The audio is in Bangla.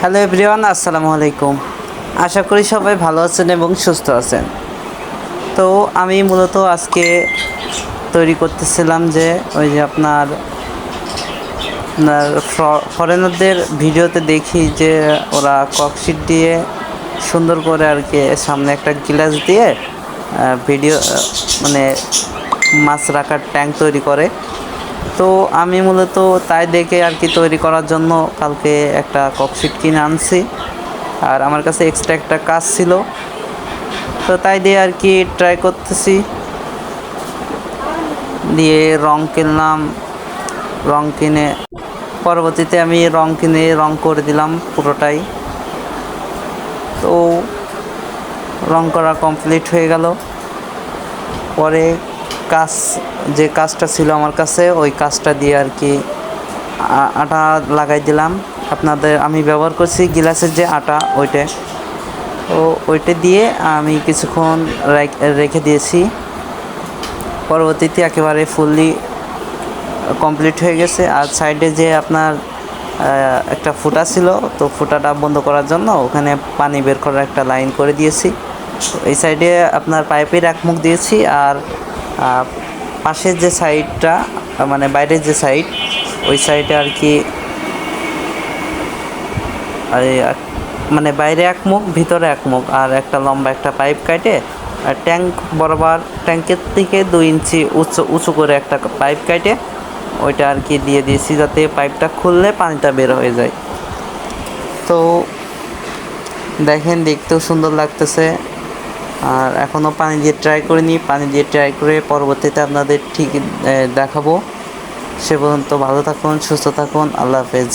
হ্যালো এভরিওয়ান, আসসালামু আলাইকুম। আশা করি সবাই ভালো আছেন এবং সুস্থ আছেন। তো আমি মূলত আজকে তৈরি করতেছিলাম যে ওই যে আপনার আপনার ফরেনারদের ভিডিওতে দেখি যে ওরা ককশিট দিয়ে সুন্দর করে আর কি সামনে একটা গ্লাস দিয়ে ভিডিও মানে মাছ রাখার ট্যাঙ্ক তৈরি করে। তো আমি মূলত তাই দেখে আর কি তৈরি করার জন্য কালকে একটা ককশিট কিনে আনছি। আর আমার কাছে এক্সট্রা একটা কাজ ছিল। তো তাই দিয়ে আর কি ট্রাই করতেছি। দিয়ে রং কিনলাম। রং কিনে পরবর্তীতে আমি রং কিনে রং করে দিলাম পুরোটাই। তো রং করা কমপ্লিট হয়ে গেল। পরে যে কাজটা ছিল আমার কাছে, ওই কাজটা দিয়ে আর কি আটা লাগাই দিলাম। আপনাদের আমি ব্যবহার করছি গিলাসের যে আটা, ওইটা। তো ওইটা দিয়ে আমি কিছুক্ষণ রেখে দিয়েছি। পরবর্তীতে একেবারে ফুললি কমপ্লিট হয়ে গেছে। আর সাইডে যে আপনার একটা ফুটা ছিল, তো ফুটাটা বন্ধ করার জন্য ওখানে পানি বের করার একটা লাইন করে দিয়েছি। এই সাইডে আপনার পাইপের এক মুখ দিয়েছি আর পাশের যে সাইডটা মানে বাইরের যে সাইড, ওই সাইডে আর কি মানে বাইরে এক মুখ, ভিতরে এক মুখ, আর একটা লম্বা একটা পাইপ কাটে, আর ট্যাঙ্ক বরাবর, ট্যাঙ্কের থেকে দুই ইঞ্চি উঁচু উঁচু করে একটা পাইপ কাটে, ওইটা আর কি দিয়ে দিয়েছি যাতে পাইপটা খুললে পানিটা বের হয়ে যায়। তো দেখেন, দেখতেও সুন্দর লাগতেছে। আর এখনও পানি দিয়ে ট্রাই করিনি। পানি দিয়ে ট্রাই করে পরবর্তীতে আপনাদের ঠিক দেখাবো। সে পর্যন্ত ভালো থাকুন, সুস্থ থাকুন। আল্লাহ হাফেজ।